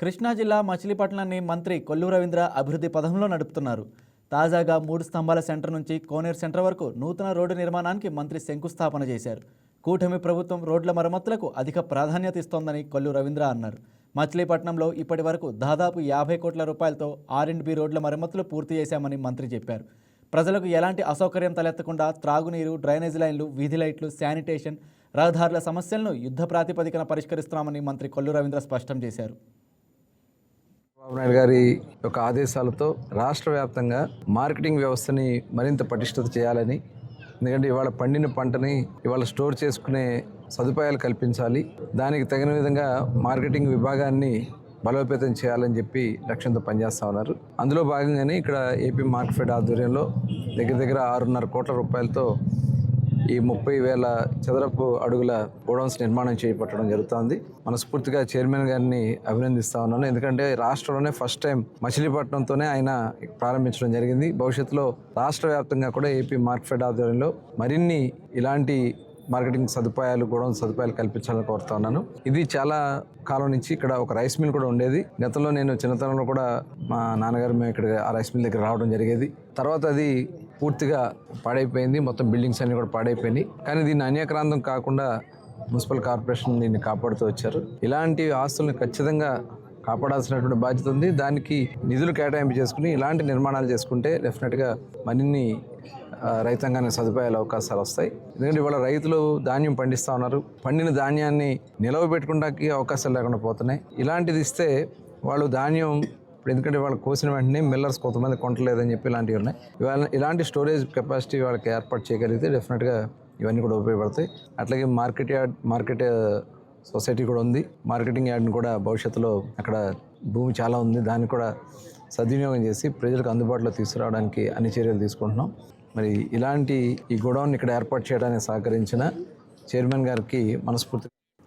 కృష్ణా జిల్లా మచిలీపట్నాన్ని మంత్రి కొల్లు రవీంద్ర అభివృద్ధి పథంలో నడుపుతున్నారు. తాజాగా మూడు స్తంభాల సెంటర్ నుంచి కోనేరు సెంటర్ వరకు నూతన రోడ్డు నిర్మాణానికి మంత్రి శంకుస్థాపన చేశారు. కూటమి ప్రభుత్వం రోడ్ల మరమ్మతులకు అధిక ప్రాధాన్యత ఇస్తోందని కొల్లు రవీంద్ర అన్నారు. మచిలీపట్నంలో ఇప్పటి వరకు దాదాపు యాభై కోట్ల రూపాయలతో ఆర్ అండ్ బి రోడ్ల మరమ్మతులు పూర్తి చేశామని మంత్రి చెప్పారు. ప్రజలకు ఎలాంటి అసౌకర్యం తలెత్తకుండా త్రాగునీరు డ్రైనేజ్ లైన్లు వీధి లైట్లు శానిటేషన్ రహదారుల సమస్యలను యుద్ధ ప్రాతిపదికన పరిష్కరిస్తున్నామని మంత్రి కొల్లు రవీంద్ర స్పష్టం చేశారు. చంద్రబాబు నాయుడు గారి యొక్క ఆదేశాలతో రాష్ట్ర వ్యాప్తంగా మార్కెటింగ్ వ్యవస్థని మరింత పటిష్టత చేయాలని ఎందుకంటే ఇవాళ పండిన పంటని ఇవాళ స్టోర్ చేసుకునే సదుపాయాలు కల్పించాలి. దానికి తగిన విధంగా మార్కెటింగ్ విభాగాన్ని బలోపేతం చేయాలని చెప్పి లక్ష్యంతో పనిచేస్తా ఉన్నారు. అందులో భాగంగానే ఇక్కడ ఏపీ మార్కెట్ ఆధ్వర్యంలో దగ్గర దగ్గర ఆరున్నర కోట్ల రూపాయలతో ఈ ముప్పై వేల చదరపు అడుగుల గోడౌన్స్ నిర్మాణం చేపట్టడం జరుగుతోంది. మనస్ఫూర్తిగా చైర్మన్ గారిని అభినందిస్తా ఉన్నాను. ఎందుకంటే రాష్ట్రంలోనే ఫస్ట్ టైం మచిలీపట్నంతోనే ఆయన ప్రారంభించడం జరిగింది. భవిష్యత్తులో రాష్ట్ర వ్యాప్తంగా కూడా ఏపీ మార్కెట్ ఆధ్వర్యంలో మరిన్ని ఇలాంటి మార్కెటింగ్ సదుపాయాలు గోడౌన్ సదుపాయాలు కల్పించాలని కోరుతా ఉన్నాను. ఇది చాలా కాలం నుంచి ఇక్కడ ఒక రైస్ మిల్ కూడా ఉండేది. గతంలో నేను చిన్నతనంలో కూడా మా నాన్నగారు మేము ఇక్కడ ఆ రైస్ మిల్ దగ్గర రావడం జరిగేది. తర్వాత అది పూర్తిగా పాడైపోయింది. మొత్తం బిల్డింగ్స్ అన్నీ కూడా పాడైపోయినాయి. కానీ దీన్ని అన్యక్రాంతం కాకుండా మున్సిపల్ కార్పొరేషన్ దీన్ని కాపాడుతూ వచ్చారు. ఇలాంటి ఆస్తులను ఖచ్చితంగా కాపాడాల్సినటువంటి బాధ్యత ఉంది. దానికి నిధులు కేటాయింపు చేసుకుని ఇలాంటి నిర్మాణాలు చేసుకుంటే డెఫినెట్గా మరిన్ని రైతాంగానికి సదుపాయాల అవకాశాలు వస్తాయి. ఎందుకంటే ఇవాళ రైతులు ధాన్యం పండిస్తూ ఉన్నారు. పండిన ధాన్యాన్ని నిలవ పెట్టుకోవడానికి అవకాశాలు లేకుండా పోతున్నాయి. ఇలాంటిది ఇస్తే వాళ్ళు ధాన్యం ఇప్పుడు ఎందుకంటే వాళ్ళు కోసిన వెంటనే మిల్లర్స్ కొంతమంది కొంటలేదని చెప్పి ఇలాంటివి ఉన్నాయి. ఇవాళ ఇలాంటి స్టోరేజ్ కెపాసిటీ వాళ్ళకి ఏర్పాటు చేయగలిగితే డెఫినెట్గా ఇవన్నీ కూడా ఉపయోగపడతాయి. అట్లాగే మార్కెట్ యార్డ్ మార్కెట్ సొసైటీ కూడా ఉంది. మార్కెటింగ్ యార్డ్ని కూడా భవిష్యత్తులో అక్కడ భూమి చాలా ఉంది. దాన్ని కూడా సద్వినియోగం చేసి ప్రజలకు అందుబాటులో తీసుకురావడానికి అన్ని చర్యలు తీసుకుంటున్నాం. మరి ఇలాంటి ఈ గోడౌన్ ఇక్కడ ఏర్పాటు చేయడానికి సహకరించిన చైర్మన్ గారికి మనస్ఫూర్తి